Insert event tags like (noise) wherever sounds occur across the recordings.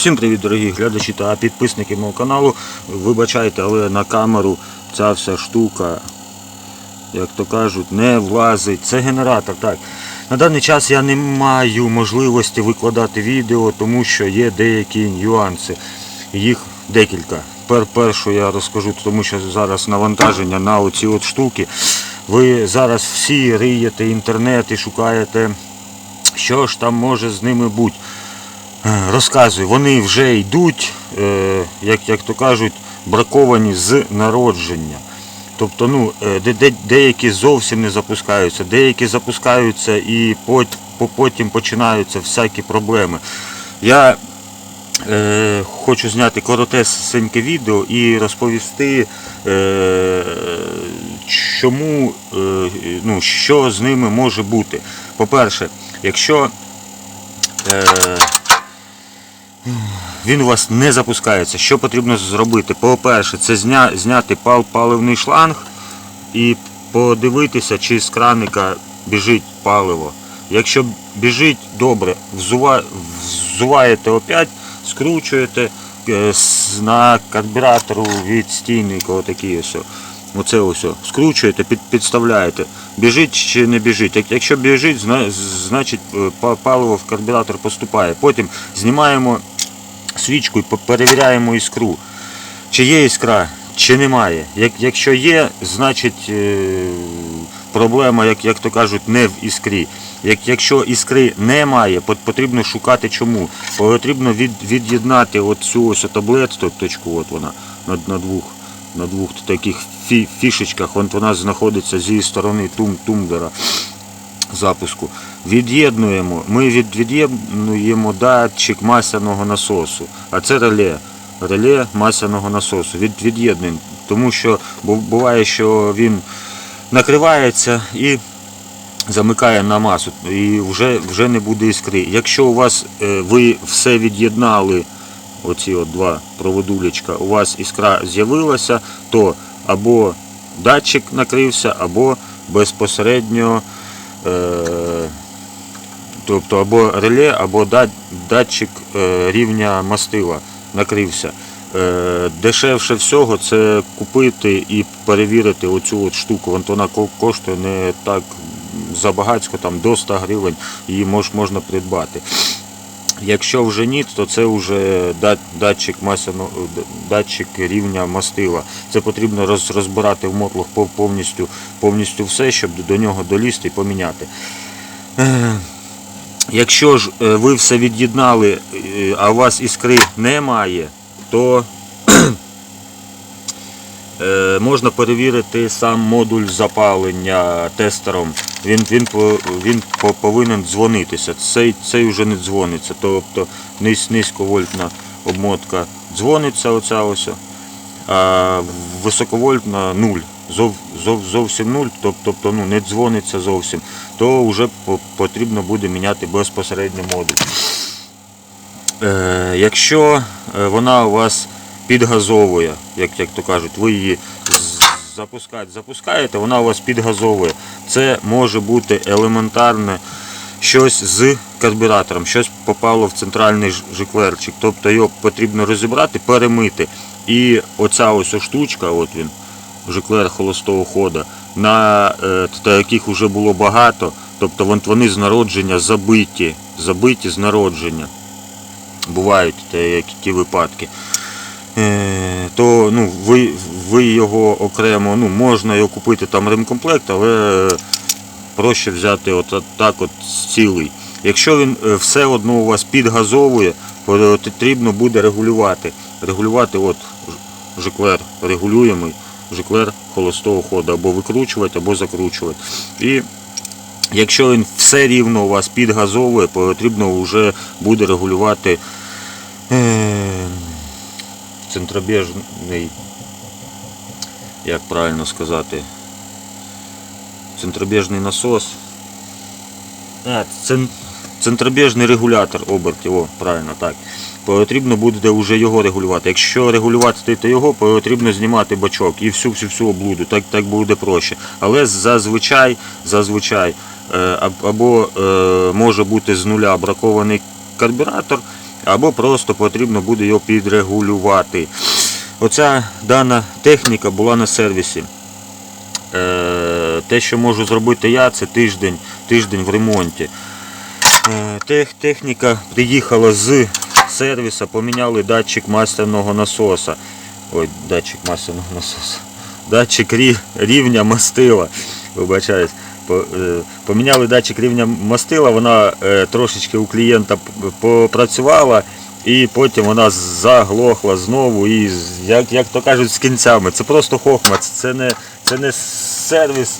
Всім привіт, дорогі глядачі та підписники мого каналу. Вибачайте, але на камеру ця вся штука, як то кажуть, не влазить. Це генератор. так. На даний час я не маю можливості викладати відео, тому що є деякі нюанси. Їх декілька. Пер, першу я розкажу, тому що зараз навантаження на оці от штуки. Ви зараз всі риєте інтернет і шукаєте, що ж там може з ними бути. Е, Розказую, вони вже йдуть, е, як, як то кажуть, браковані з народження. Тобто, ну, е, де, де, деякі зовсім не запускаються, деякі запускаються і пот, потім починаються всякі проблеми. Я е, хочу зняти коротесеньке відео і розповісти, е, чому, е, ну, що з ними може бути. По-перше, якщо е, він у вас не запускається. Що потрібно зробити? По-перше, це зня, зняти пал, паливний шланг і подивитися, чи з краника біжить паливо. Якщо біжить добре, взува, взуваєте опять, скручуєте е, на карбюратору від стійника, отакий ось. Оце ось. Скручуєте, під, підставляєте. Біжить чи не біжить. Як- Якщо біжить, зна- значить е, паливо в карбюратор поступає. Потім знімаємо свічку і перевіряємо іскру. Чи є іскра, чи немає. Як, якщо є, значить е, проблема, як, як то кажуть, не в іскрі. Як, якщо іскри немає, потрібно шукати чому. Потрібно від, від'єднати оцю ось таблетку, точку, от вона на, на двох. На двох таких фі, фішечках, Вон вона знаходиться зі сторони тум, тумблера запуску. Від'єднуємо. Ми від, від'єднуємо датчик масляного насосу. А це реле. Реле масляного насосу. Від, від'єднуємо. Тому що буває, що він накривається і замикає на масу. І вже, вже не буде іскри. Якщо у вас е, ви все від'єднали, оці от два проводулечка, у вас іскра з'явилася, то або датчик накрився, або безпосередньо е, тобто або реле, або датчик е, рівня мастила накрився. Е, Дешевше всього це купити і перевірити оцю от штуку. Вон Вона коштує не так забагацько, там до 100 гривень її мож, можна придбати. Якщо вже ні, то це вже датчик масляно, датчик рівня мастила. Це потрібно роз, розбирати в мотлох повністю, повністю все, щоб до нього долізти і поміняти. Якщо ж е, ви все від'єднали, е, а у вас іскри немає, то (clears throat) е, можна перевірити сам модуль запалення тестером. Він, він, він повинен дзвонитися. Цей, цей вже не дзвониться. Тобто низ, низьковольтна обмотка дзвониться, оця ось, а високовольтна нуль. Зов, зов, зовсім нуль, тоб- тобто ну, не дзвониться зовсім, то вже потрібно буде міняти безпосередньо модуль. Е, якщо е, вона у вас підгазовує, як, як то кажуть, ви її запускаєте, запускаєте, вона у вас підгазовує. Це може бути елементарне щось з карбюратором, щось попало в центральний жиклерчик. Тобто його потрібно розібрати, перемити. І оця ось штучка, от він, жиклер холостого хода, на е, та яких вже було багато, тобто вони з народження забиті, забиті з народження бувають такі випадки. Е, То ну, ви, ви його окремо, ну, можна його купити там ремкомплект, але проще взяти от так от цілий. Якщо він е, все одно у вас підгазовує, потрібно буде регулювати. Регулювати от жиклер регулюємий, жиклер холостого ходу, або викручувати, або закручувати. І Якщо він все рівно у вас підгазовує, потрібно вже буде регулювати е, центробіжний, як правильно сказати, центробіжний насос. А, цен, центробіжний регулятор обертів, о, правильно так. Потрібно буде вже його регулювати. Якщо регулювати то його, потрібно знімати бачок і всю всю всю облуду, так, так буде проще. Але зазвичай, зазвичай е, або е, може бути з нуля бракований карбюратор, або просто потрібно буде його підрегулювати. Оця дана техніка була на сервісі. Е, Те, що можу зробити я, це тиждень, тиждень в ремонті. Е, Тех, техніка приїхала з сервіса, поміняли датчик масляного насоса. Ой, датчик масляного насоса. Датчик рі- рівня мастила. Вибачаюсь. Е, Поміняли датчик рівня мастила, вона е, трошечки у клієнта попрацювала. І потім вона заглохла знову і як, як то кажуть з кінцями. Це просто хохма, це- це не, це не сервіс.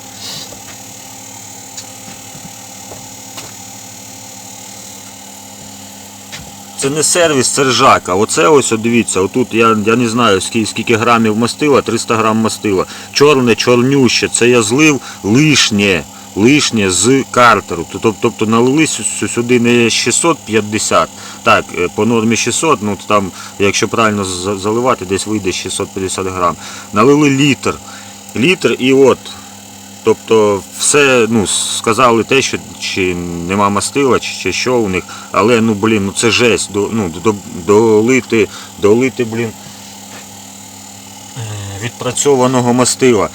Це не сервіс, це ржака. Оце ось, дивіться, отут я, я не знаю скільки, скільки грамів мастила, 300 грам мастила. Чорне, чорнюще, це я злив лишнє, лишнє з картеру. Тобто, налили сюди не 650, так, е, по нормі 600, ну там, якщо правильно за- заливати, десь вийде 650 грам. Налили літр. Літр і от Тобто все ну, сказали те, що чи нема мастила, чи, що у них, але ну блін, ну це жесть, ну, до, долити, долити, блін, е, відпрацьованого мастила.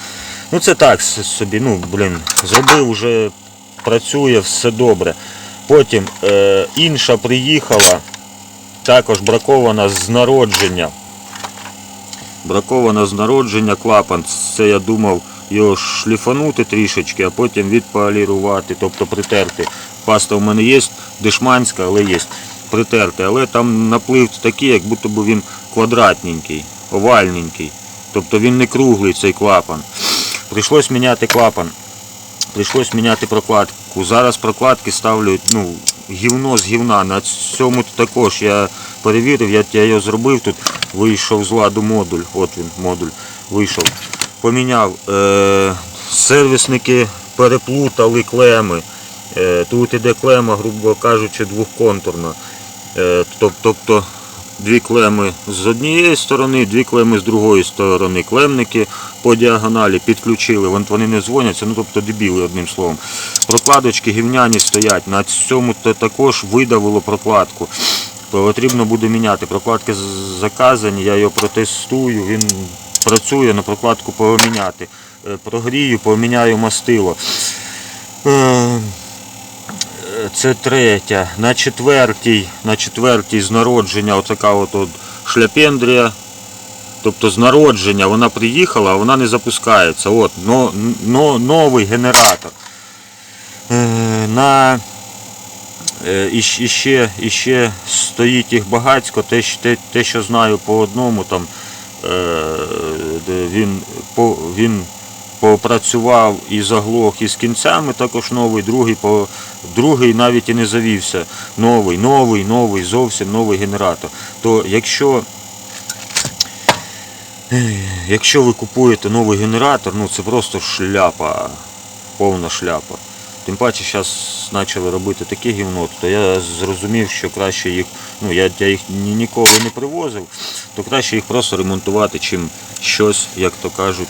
Ну це так собі, ну блін, зробив вже працює, все добре. Потім е, інша приїхала, також бракована з народження. Бракована з народження клапан. Це я думав його шліфанути трішечки, а потім відполірувати, тобто притерти. Паста в мене є, дешманська, але є. Притерти. Але там наплив такий, як будто би він квадратненький, овальненький. Тобто він не круглий цей клапан. Прийшлось міняти клапан. Прийшлось міняти прокладку. Зараз прокладки ставлю ну, гівно з гівна. На цьому також я перевірив, я, я його зробив тут, вийшов з ладу модуль. От він, модуль вийшов. Поміняв. Е, сервісники переплутали клеми. Е, тут іде клема, грубо кажучи, двохконтурна. Е, тобто дві клеми з однієї сторони, дві клеми з другої сторони. Клемники по діагоналі підключили, вони не дзвоняться, ну тобто дебіли одним словом. Прокладочки гівняні стоять. На цьому та- також видавило прокладку. Потрібно буде міняти. Прокладки заказані, я його протестую, він працює, на прокладку поміняти. Е, Прогрію, поміняю мастило. Е, це третя. На четвертій, на четвертій з народження отака от, шляпендрія. Тобто з народження вона приїхала, а вона не запускається. От, но, но, новий генератор. Е, на, і, ще, стоїть їх багатько, те, те, те, що знаю по одному, там, він, по, він попрацював і заглох із кінцями, також новий, другий, по, другий навіть і не завівся. Новий, новий, новий, зовсім новий генератор. То якщо Якщо ви купуєте новий генератор, ну це просто шляпа, повна шляпа. Тим паче зараз почали робити таке гівно, то я зрозумів, що краще їх, ну я, я їх ні- ніколи не привозив, то краще їх просто ремонтувати, чим щось, як то кажуть,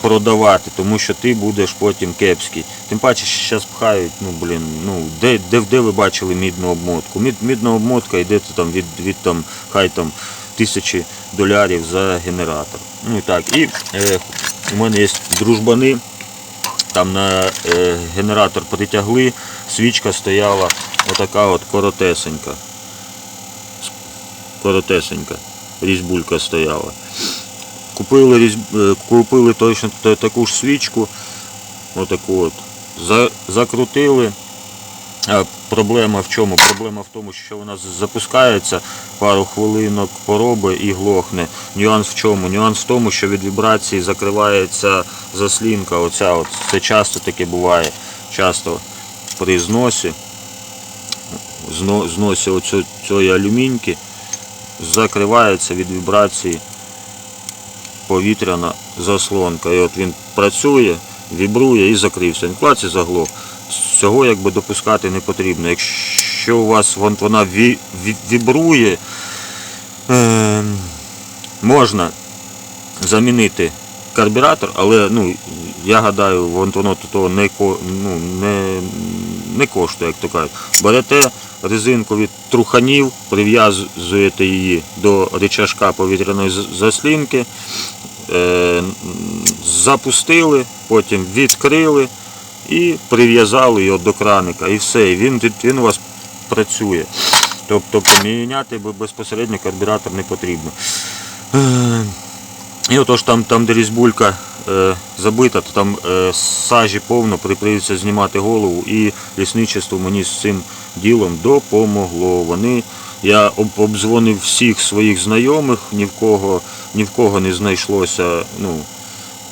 продавати, тому що ти будеш потім кепський. Тим паче, що зараз пхають, ну блін, ну де, де, де ви бачили мідну обмотку? Мід, мідна обмотка йде там від, від там, хай там тисячі долярів за генератор. Ну і так, і е, у мене є дружбани, там на е, генератор притягли, свічка стояла отака от коротесенька. Коротесенька. Різьбулька стояла. Купили, різь... е, купили точно таку ж свічку, отаку от. Закрутили. А проблема в чому? Проблема в тому, що вона запускається, пару хвилинок поробить і глохне. Нюанс в чому? Нюанс в тому, що від вібрації закривається заслінка. Оця от. Це часто таке буває. Часто при зносі, зно- зносі оцю, цієї алюміньки закривається від вібрації повітряна заслонка. І от він працює, вібрує і закрився. Він клац і заглох. Цього якби допускати не потрібно. Якщо у вас вон- вона ві- ві- вібрує, е, можна замінити карбюратор, але ну, я гадаю, вон воно то не, ну, не, не коштує, як то кажуть. Берете резинку від труханів, прив'язуєте її до рычажка повітряної заслінки, е, запустили, потім відкрили і прив'язали його до краника. І все, він, він у вас працює. Тобто поміняти безпосередньо карбюратор не потрібно. Е, І отож там, там де різьбулька е, забита, то там е, сажі повно, при- прийдеться знімати голову і лісничество мені з цим ділом допомогло. Вони, я об, обдзвонив всіх своїх знайомих, ні в кого, ні в кого не знайшлося ну,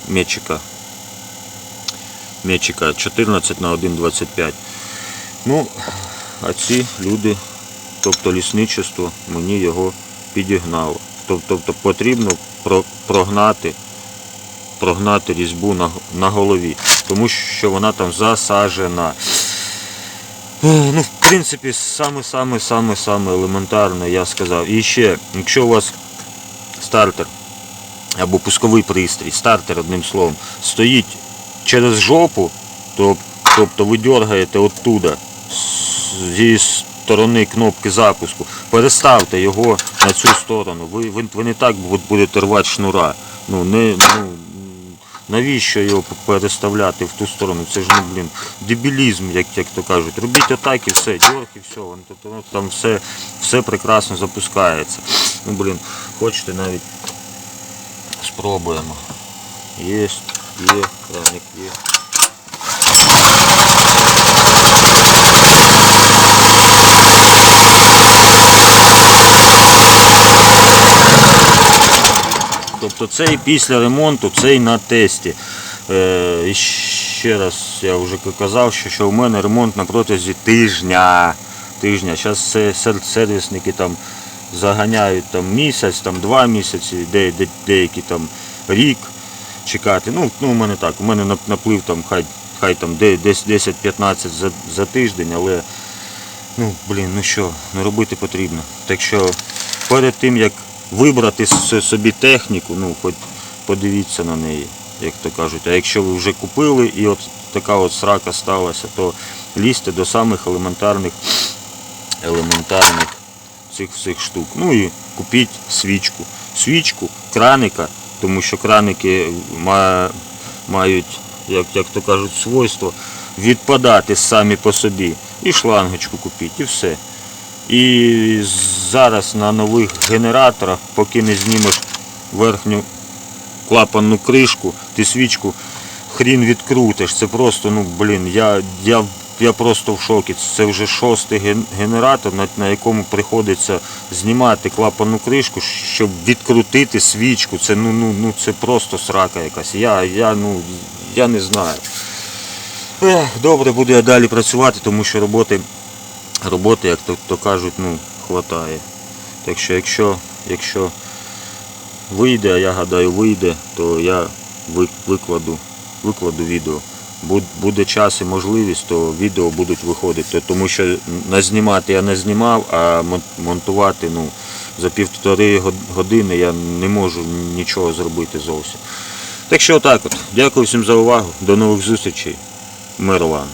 метчика. Метчика 14 на 1,25. Ну, а ці люди, тобто лісничество, мені його підігнало. Тобто потрібно прогнати, прогнати різьбу на, голові, тому що вона там засажена. Ну, в принципі, саме-саме-саме-саме елементарне, я сказав. І ще, якщо у вас стартер або пусковий пристрій, стартер одним словом, стоїть через жопу, тобто ви дергаєте оттуда, зі сторони кнопки запуску, переставте його на цю сторону. Ви, ви, ви не так будете рвати шнура. Ну, не, ну, навіщо його переставляти в ту сторону? Це ж ну, блін, дебілізм, як, як то кажуть. Робіть отак і все, дьорг і все, воно, там все, все прекрасно запускається. Ну, блін, хочете навіть спробуємо. Є, є, краник є. Тобто цей після ремонту, цей на тесті. Е, і ще раз я вже казав, що, що у мене ремонт на протязі тижня. тижня. Зараз сервісники там заганяють там, місяць, там, два місяці, де, де, деякі там рік чекати. Ну, ну у мене так, у мене наплив там хай, хай там десь 10-15 за, за тиждень, але ну, блін, ну що, не робити потрібно. Так що перед тим як вибрати собі техніку, ну хоч подивіться на неї, як то кажуть. А якщо ви вже купили і от така от срака сталася, то лізьте до самих елементарних елементарних цих всіх штук. Ну і купіть свічку. Свічку, краника, тому що краники мають, як, як то кажуть, свойство відпадати самі по собі. І шлангочку купіть, і все. І зараз на нових генераторах, поки не знімеш верхню клапанну кришку, ти свічку хрін відкрутиш. Це просто, ну блін, я, я, я просто в шокі. Це вже шостий генератор, на, якому приходиться знімати клапанну кришку, щоб відкрутити свічку. Це ну, ну, ну це просто срака якась. Я, я, ну, я не знаю. Добре буду я далі працювати, тому що роботи, роботи як то, то кажуть, ну, хватає. Так що якщо, якщо вийде, а я гадаю вийде, то я викладу, викладу відео. Буд- Буде час і можливість, то відео будуть виходити, тому що назнімати я не знімав, а монтувати ну, за півтори години я не можу нічого зробити зовсім. Так що отак от. Дякую всім за увагу. До нових зустрічей. Мир вам.